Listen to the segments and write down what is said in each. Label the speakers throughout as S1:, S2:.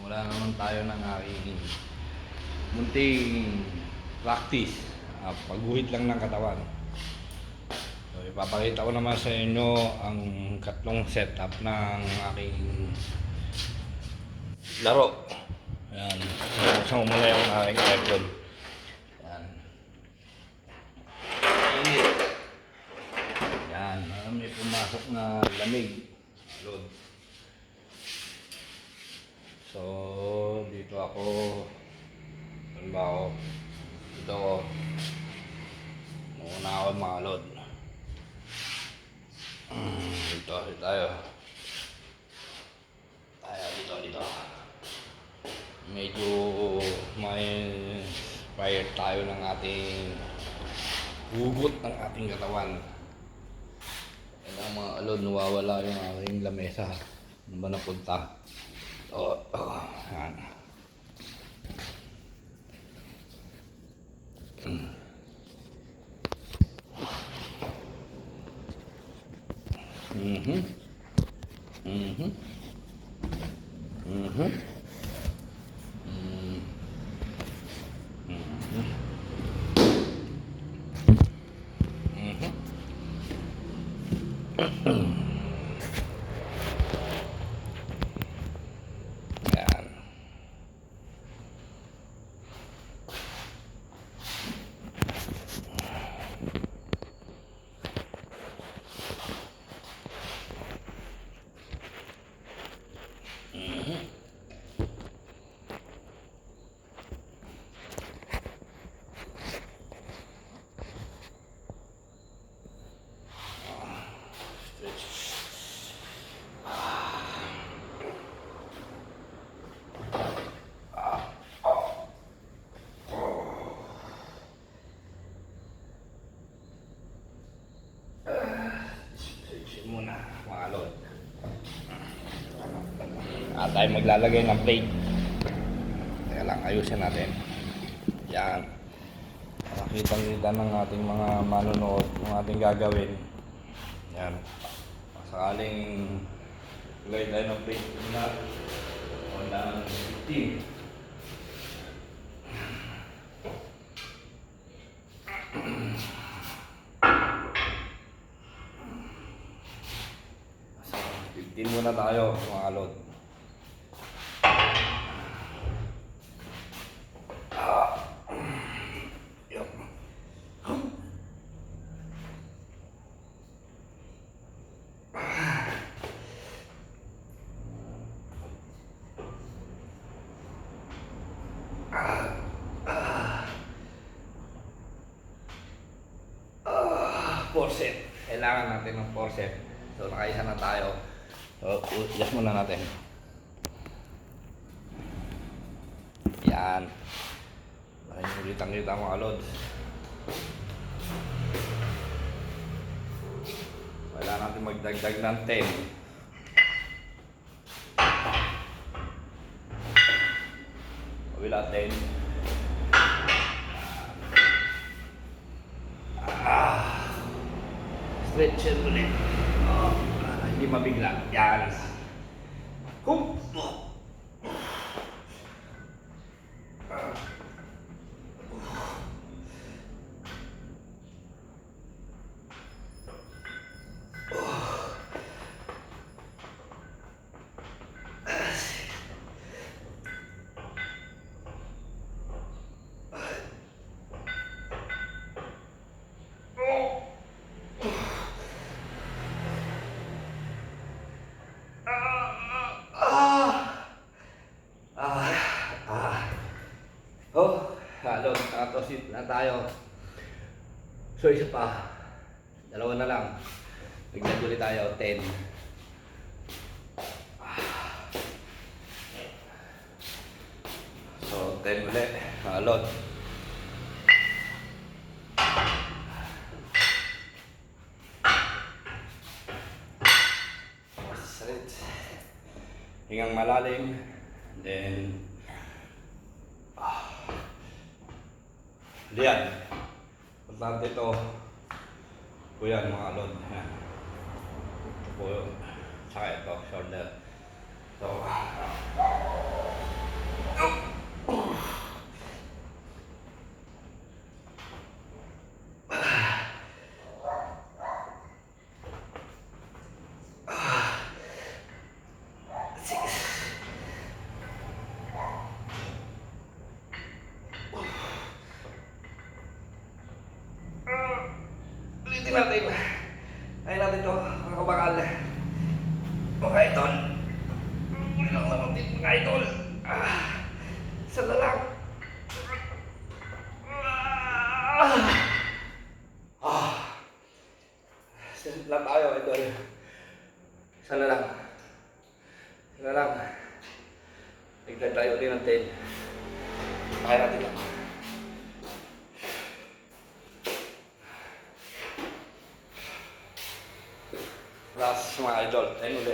S1: Simula naman tayo ng aking munting practice. Uh, pagguhit lang ng katawan. So, ipapakita ko naman sa inyo ang katlong setup ng aking laro. Ayan. So, muna yung aking aircon. Ayan. Init. May pumasok na lamig. Load. So, dito ako. Saan ba ako? Dito ako. Muna ako mga load. Mm, Dito, dito tayo. Tayo, dito, dito. Medyo may fire tayo ng ating hugot ng ating katawan. Yan ang mga alon, nawawala yung aking lamesa. Ano ba napunta? Oh, oh, yan. Mm. Mhm. Mhm. Mhm. Mm. Mhm. Mhm. Yan. Stretchin muna, mga lord. At tayo maglalagay ng plate. Kaya lang, ayusin natin. Yan. Makitang-kita ng ating mga manonood, ng ating gagawin. Yan. Sakaling lagay tayo ng plate na wala ng 15. So, 15 muna tayo mga lord. Set. Kailangan natin ng set. So, nakaisa na tayo. So, adjust muna natin. Yan. Ay, ulitang kita mga lods. Wala natin magdagdag ng 10. Wala 10. Stretcher ulit. Oh, hindi mabigla. Yan. Hum. Ah! Tayo. So, isa pa. Dalawa na lang. Bigyan ulit tayo, 10. Ah. So, 10 ulit. Halot. Straight. Hingang malalim. Then, Liyan. Importante ito. Po yan, mga alod. Yan. Ito po yun. Tsaka ito, shoulder. So, Mga idol. Ah, isa na lang. Ah. Ah. Isa lang tayo, idol. Isa na lang. Isa na lang. Tignan tayo din ng 10. Kaya natin lang. Last mga idol. Ayun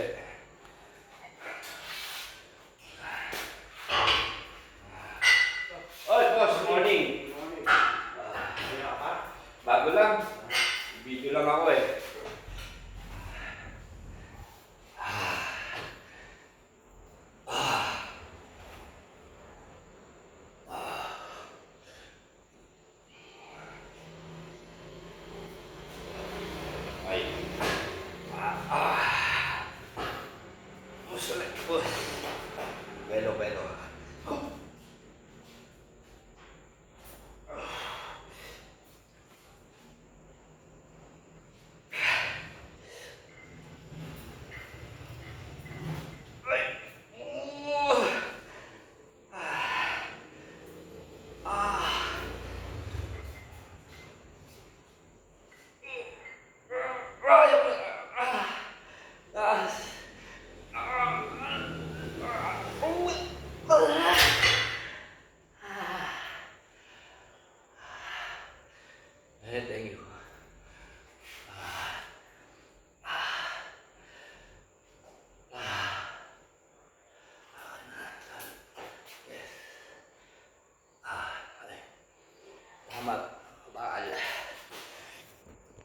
S1: 不